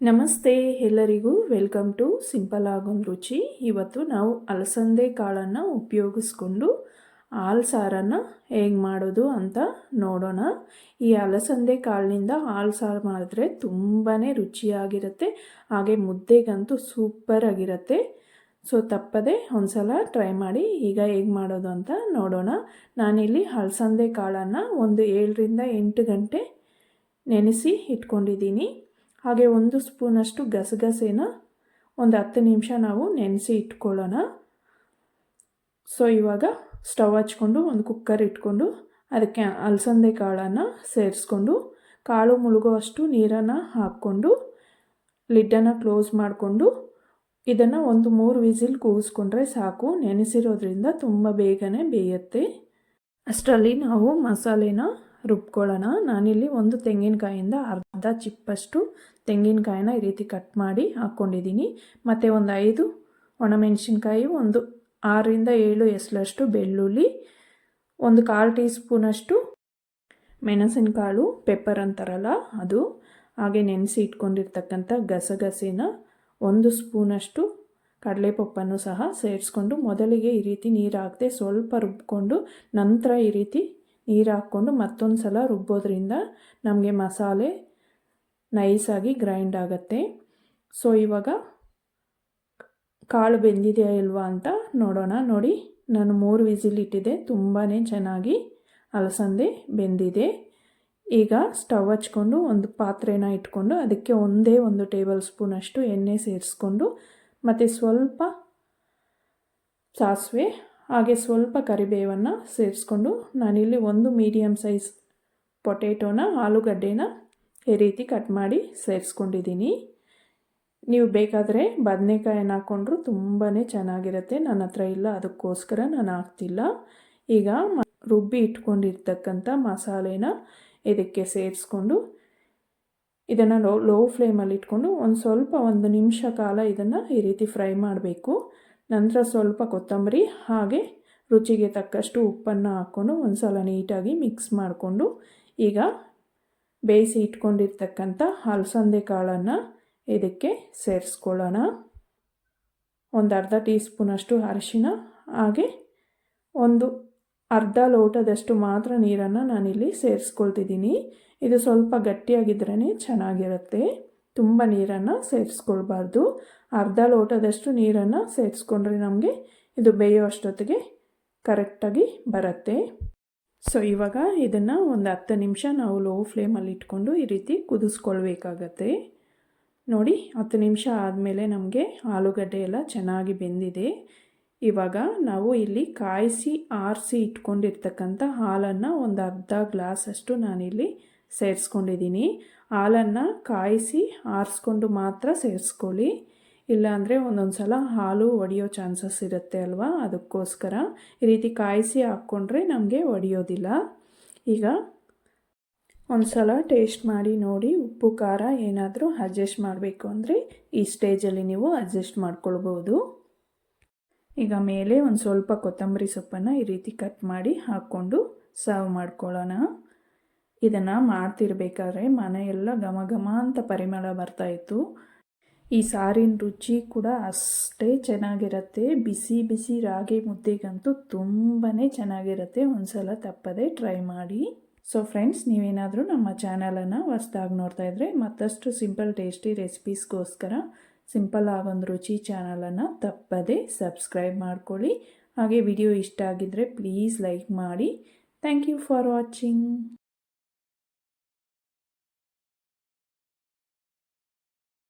ನಮಸ್ತೆ ಎಲ್ಲರಿಗೂ welcome to simple ಆಗೊಂದು ರುಚಿ. ಇವತ್ತು ನಾವು ಅಲಸಂದೆ ಕಾಳನ್ನು ಉಪಯೋಗಿಸ್ಕೊಂಡು ಹಾಲು ಸಾರನ್ನು ಹೇಗೆ ಮಾಡೋದು ಅಂತ ನೋಡೋಣ. ಈ ಅಲಸಂದೆ ಕಾಳಿನಿಂದ ಹಾಲು ಸಾರು ಮಾಡಿದ್ರೆ ತುಂಬಾ ರುಚಿಯಾಗಿರುತ್ತೆ, ಹಾಗೆ ಮುದ್ದೆಗಂತೂ ಸೂಪರ್ ಆಗಿರುತ್ತೆ. ಸೊ ತಪ್ಪದೆ ಒಂದ್ಸಲ ಟ್ರೈ ಮಾಡಿ ಈಗ ಹೇಗೆ ಮಾಡೋದು ಅಂತ ನೋಡೋಣ. ನಾನಿಲ್ಲಿ ಅಲಸಂದೆ ಕಾಳನ್ನು ಒಂದು ಏಳರಿಂದ ಎಂಟು ಗಂಟೆ ನೆನೆಸಿ ಇಟ್ಕೊಂಡಿದ್ದೀನಿ. ಹಾಗೆ ಒಂದು ಸ್ಪೂನಷ್ಟು ಗಸಗಸೆನ ಒಂದು ಹತ್ತು ನಿಮಿಷ ನಾವು ನೆನೆಸಿ ಇಟ್ಕೊಳ್ಳೋಣ. ಸೊ ಇವಾಗ ಸ್ಟವ್ ಹಚ್ಕೊಂಡು ಒಂದು ಕುಕ್ಕರ್ ಇಟ್ಕೊಂಡು ಅದಕ್ಕೆ ಅಲಸಂದೆ ಕಾಳನ್ನು ಸೇರಿಸ್ಕೊಂಡು ಕಾಳು ಮುಳುಗುವಷ್ಟು ನೀರನ್ನು ಹಾಕ್ಕೊಂಡು ಲಿಡ್ಡನ್ನು ಕ್ಲೋಸ್ ಮಾಡಿಕೊಂಡು ಇದನ್ನು ಒಂದು ಮೂರು ವಿಸಿಲ್ ಕೂಗಿಸ್ಕೊಂಡ್ರೆ ಸಾಕು. ನೆನೆಸಿರೋದ್ರಿಂದ ತುಂಬ ಬೇಗನೆ ಬೇಯುತ್ತೆ. ಅಷ್ಟರಲ್ಲಿ ನಾವು ಮಸಾಲೆನ ರುಬ್ಕೊಳ್ಳೋಣ. ನಾನಿಲ್ಲಿ ಒಂದು ತೆಂಗಿನಕಾಯಿಂದ ಅರ್ಧ ಚಿಪ್ಪಷ್ಟು ತೆಂಗಿನಕಾಯಿನ ಈ ರೀತಿ ಕಟ್ ಮಾಡಿ ಹಾಕ್ಕೊಂಡಿದ್ದೀನಿ. ಮತ್ತು ಒಂದು ಐದು ಒಣಮೆಣಸಿನ್ಕಾಯಿ, ಒಂದು ಆರರಿಂದ ಏಳು ಎಸ್ಲಷ್ಟು ಬೆಳ್ಳುಳ್ಳಿ, ಒಂದು ಕಾಲು ಟೀ ಸ್ಪೂನಷ್ಟು ಮೆಣಸಿನಕಾಳು, ಪೆಪ್ಪರ್ ಅಂತಾರಲ್ಲ ಅದು. ಹಾಗೆ ನೆನೆಸಿ ಇಟ್ಕೊಂಡಿರ್ತಕ್ಕಂಥ ಗಸಗಸೆನ ಒಂದು ಸ್ಪೂನಷ್ಟು ಕಡಲೆಪಪ್ಪನ್ನು ಸಹ ಸೇರಿಸ್ಕೊಂಡು ಮೊದಲಿಗೆ ಈ ರೀತಿ ನೀರು ಹಾಕದೆ ಸ್ವಲ್ಪ ರುಬ್ಕೊಂಡು ನಂತರ ಈ ರೀತಿ ನೀರು ಹಾಕ್ಕೊಂಡು ಮತ್ತೊಂದು ಸಲ ರುಬ್ಬೋದ್ರಿಂದ ನಮಗೆ ಮಸಾಲೆ ನೈಸಾಗಿ ಗ್ರೈಂಡ್ ಆಗುತ್ತೆ. ಸೊ ಇವಾಗ ಕಾಳು ಬೆಂದಿದೆಯಾ ಇಲ್ವಾ ಅಂತ ನೋಡೋಣ. ನೋಡಿ, ನಾನು ಮೂರು ವಿಸಿಲ್ ಇಟ್ಟಿದ್ದೆ. ತುಂಬಾ ಚೆನ್ನಾಗಿ ಅಲಸಂದೆ ಬೆಂದಿದೆ. ಈಗ ಸ್ಟವ್ ಹಚ್ಕೊಂಡು ಒಂದು ಪಾತ್ರೆನ ಇಟ್ಕೊಂಡು ಅದಕ್ಕೆ ಒಂದೇ ಒಂದು ಟೇಬಲ್ ಸ್ಪೂನಷ್ಟು ಎಣ್ಣೆ ಸೇರಿಸ್ಕೊಂಡು ಮತ್ತು ಸ್ವಲ್ಪ ಸಾಸಿವೆ ಹಾಗೆ ಸ್ವಲ್ಪ ಕರಿಬೇವನ್ನು ಸೇರಿಸ್ಕೊಂಡು ನಾನಿಲ್ಲಿ ಒಂದು ಮೀಡಿಯಮ್ ಸೈಜ್ ಪೊಟೇಟೋನ ಆಲೂಗಡ್ಡೆನ ಈ ರೀತಿ ಕಟ್ ಮಾಡಿ ಸೇರಿಸ್ಕೊಂಡಿದ್ದೀನಿ. ನೀವು ಬೇಕಾದರೆ ಬದನೆಕಾಯನ್ನು ಹಾಕ್ಕೊಂಡ್ರು ತುಂಬಾ ಚೆನ್ನಾಗಿರುತ್ತೆ. ನನ್ನ ಹತ್ರ ಇಲ್ಲ, ಅದಕ್ಕೋಸ್ಕರ ನಾನು ಹಾಕ್ತಿಲ್ಲ. ಈಗ ರುಬ್ಬಿ ಇಟ್ಕೊಂಡಿರ್ತಕ್ಕಂಥ ಮಸಾಲೆನ ಇದಕ್ಕೆ ಸೇರಿಸ್ಕೊಂಡು ಇದನ್ನು ಲೋ ಲೋ ಫ್ಲೇಮಲ್ಲಿ ಇಟ್ಕೊಂಡು ಒಂದು ಸ್ವಲ್ಪ ಒಂದು ನಿಮಿಷ ಕಾಲ ಇದನ್ನು ಈ ರೀತಿ ಫ್ರೈ ಮಾಡಬೇಕು. ನಂತರ ಸ್ವಲ್ಪ ಕೊತ್ತಂಬರಿ ಹಾಗೆ ರುಚಿಗೆ ತಕ್ಕಷ್ಟು ಉಪ್ಪನ್ನು ಹಾಕ್ಕೊಂಡು ಒಂದು ಸಲ ನೀಟಾಗಿ ಮಿಕ್ಸ್ ಮಾಡಿಕೊಂಡು ಈಗ ಬೇಯಿಸಿ ಇಟ್ಕೊಂಡಿರ್ತಕ್ಕಂಥ ಅಲಸಂದೆ ಕಾಳನ್ನು ಇದಕ್ಕೆ ಸೇರಿಸ್ಕೊಳ್ಳೋಣ. ಒಂದು ಅರ್ಧ ಟೀ ಸ್ಪೂನಷ್ಟು ಅರಿಶಿನ, ಹಾಗೆ ಒಂದು ಅರ್ಧ ಲೋಟದಷ್ಟು ಮಾತ್ರ ನೀರನ್ನು ನಾನಿಲ್ಲಿ ಸೇರಿಸ್ಕೊಳ್ತಿದ್ದೀನಿ. ಇದು ಸ್ವಲ್ಪ ಗಟ್ಟಿಯಾಗಿದ್ರೇ ಚೆನ್ನಾಗಿರುತ್ತೆ. ತುಂಬ ನೀರನ್ನು ಸೇರಿಸ್ಕೊಳ್ಬಾರ್ದು. ಅರ್ಧ ಲೋಟದಷ್ಟು ನೀರನ್ನು ಸೇರಿಸ್ಕೊಂಡ್ರೆ ನಮಗೆ. ಇದು ಬೇಯೋ ಅಷ್ಟೊತ್ತಿಗೆ ಕರೆಕ್ಟಾಗಿ ಬರುತ್ತೆ. ಸೊ ಇವಾಗ ಇದನ್ನು ಒಂದು ಹತ್ತು ನಿಮಿಷ ನಾವು ಲೋ ಫ್ಲೇಮಲ್ಲಿ ಇಟ್ಕೊಂಡು ಈ ರೀತಿ ಕುದಿಸ್ಕೊಳ್ಬೇಕಾಗತ್ತೆ. ನೋಡಿ, ಹತ್ತು ನಿಮಿಷ ಆದಮೇಲೆ ನಮಗೆ ಆಲೂಗಡ್ಡೆ ಎಲ್ಲ ಚೆನ್ನಾಗಿ ಬೆಂದಿದೆ. ಇವಾಗ ನಾವು ಇಲ್ಲಿ ಕಾಯಿಸಿ, ಆರಿಸಿ ಇಟ್ಕೊಂಡಿರ್ತಕ್ಕಂಥ ಹಾಲನ್ನು ಒಂದು ಅರ್ಧ ಗ್ಲಾಸಷ್ಟು ನಾನಿಲ್ಲಿ ಸೇರಿಸ್ಕೊಂಡಿದ್ದೀನಿ. ಹಾಲನ್ನು ಕಾಯಿಸಿ, ಆರಿಸ್ಕೊಂಡು ಮಾತ್ರ ಸೇರಿಸ್ಕೊಳ್ಳಿ. ಇಲ್ಲಾಂದರೆ ಒಂದೊಂದು ಸಲ ಹಾಲು ಒಡೆಯೋ ಚಾನ್ಸಸ್ ಇರುತ್ತೆ ಅಲ್ವಾ? ಅದಕ್ಕೋಸ್ಕರ ಈ ರೀತಿ ಕಾಯಿಸಿ ಹಾಕ್ಕೊಂಡ್ರೆ ನಮಗೆ ಒಡೆಯೋದಿಲ್ಲ. ಈಗ ಒಂದು ಸಲ ಟೇಸ್ಟ್ ಮಾಡಿ ನೋಡಿ ಉಪ್ಪು, ಖಾರ ಏನಾದರೂ ಅಡ್ಜಸ್ಟ್ ಮಾಡಬೇಕು ಅಂದರೆ ಈ ಸ್ಟೇಜಲ್ಲಿ ನೀವು ಅಡ್ಜಸ್ಟ್ ಮಾಡ್ಕೊಳ್ಬೋದು. ಈಗ ಮೇಲೆ ಒಂದು ಸ್ವಲ್ಪ ಕೊತ್ತಂಬರಿ ಸೊಪ್ಪನ್ನು ಈ ರೀತಿ ಕಟ್ ಮಾಡಿ ಹಾಕ್ಕೊಂಡು ಸರ್ವ್ ಮಾಡ್ಕೊಳ್ಳೋಣ. ಇದನ್ನು ಮಾಡ್ತಿರ್ಬೇಕಾದ್ರೆ ಮನೆಯೆಲ್ಲ ಘಮ ಘಮ ಅಂತ ಪರಿಮಳ ಬರ್ತಾಯಿತ್ತು ಈ ಸಾರಿನ ರುಚಿ ಕೂಡ ಅಷ್ಟೇ ಚೆನ್ನಾಗಿರುತ್ತೆ. ಬಿಸಿ ಬಿಸಿ ರಾಗಿ ಮುದ್ದೆಗಂತೂ ತುಂಬಾ ಚೆನ್ನಾಗಿರುತ್ತೆ. ಒಂದು ಸಲ ತಪ್ಪದೆ ಟ್ರೈ ಮಾಡಿ. ಸೊ ಫ್ರೆಂಡ್ಸ್ ನೀವೇನಾದರೂ ನಮ್ಮ ಚಾನಲನ್ನು ಹೊಸ್ದಾಗಿ ನೋಡ್ತಾ ಇದ್ದರೆ ಮತ್ತಷ್ಟು ಸಿಂಪಲ್ ಟೇಸ್ಟಿ ರೆಸಿಪೀಸ್ಗೋಸ್ಕರ ಸಿಂಪಲ್ ಆಗೊಂದು ರುಚಿ ಚಾನಲನ್ನು ತಪ್ಪದೆ ಸಬ್ಸ್ಕ್ರೈಬ್ ಮಾಡ್ಕೊಳ್ಳಿ. ಹಾಗೆ ವಿಡಿಯೋ ಇಷ್ಟ ಆಗಿದ್ದರೆ ಪ್ಲೀಸ್ ಲೈಕ್ ಮಾಡಿ. Thank you for watching.